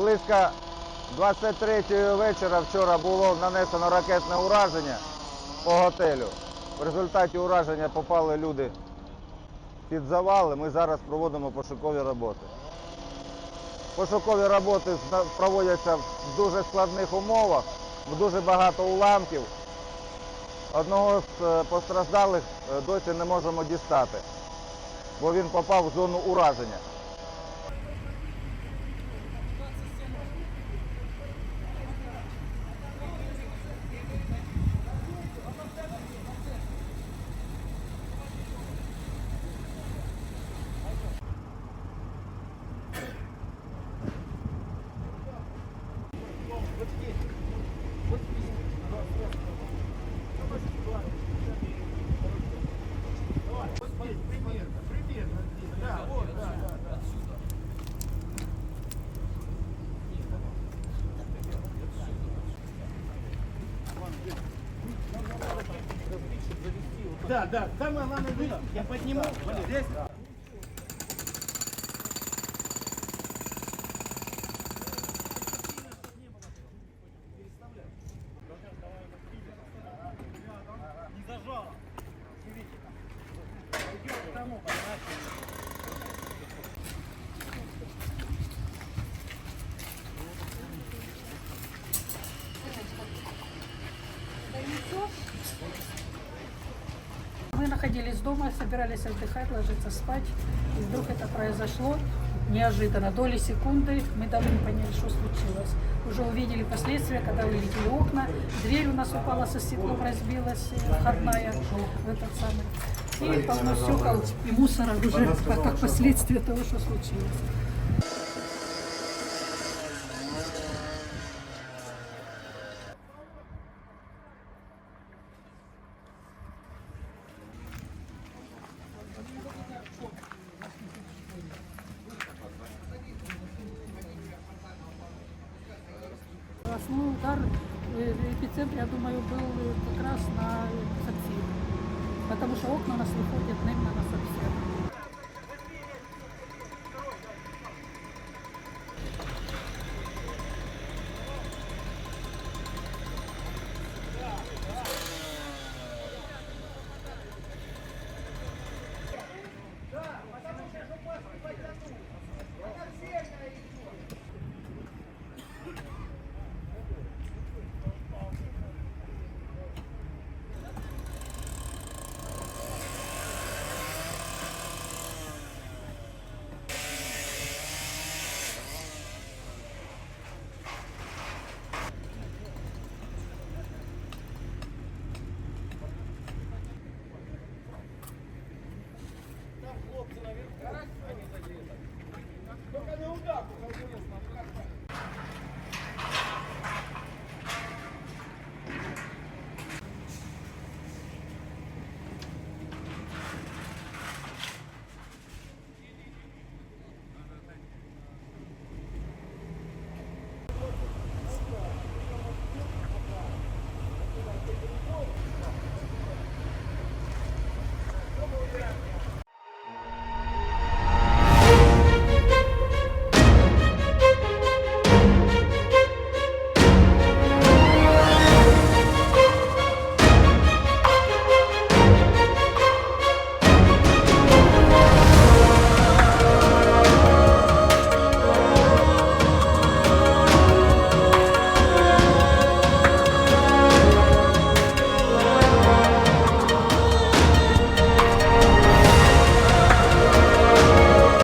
Близько 23 вечора вчора було нанесено ракетне ураження по готелю. В результаті ураження попали люди під завали. Ми зараз проводимо пошукові роботи. Пошукові роботи проводяться в дуже складних умовах, в дуже багато уламків. Одного з е, постраждалих е, досі не можемо дістати, бо він попав в зону ураження. Да, да, самое главное, я подниму, Вот здесь. Мы находились дома, собирались отдыхать, ложиться спать. И вдруг это произошло неожиданно. Доли секунды мы даже не поняли, что случилось. Уже увидели последствия, когда вылетели окна. Дверь у нас упала со стеклом, разбилась, э, входная в этот самый. И полно стекол и мусора уже как, как последствия того, что случилось. Основной удар э, в эпицентре, я думаю, был э, как раз на сапфир. Потому что окна у нас выходят именно на сапфир.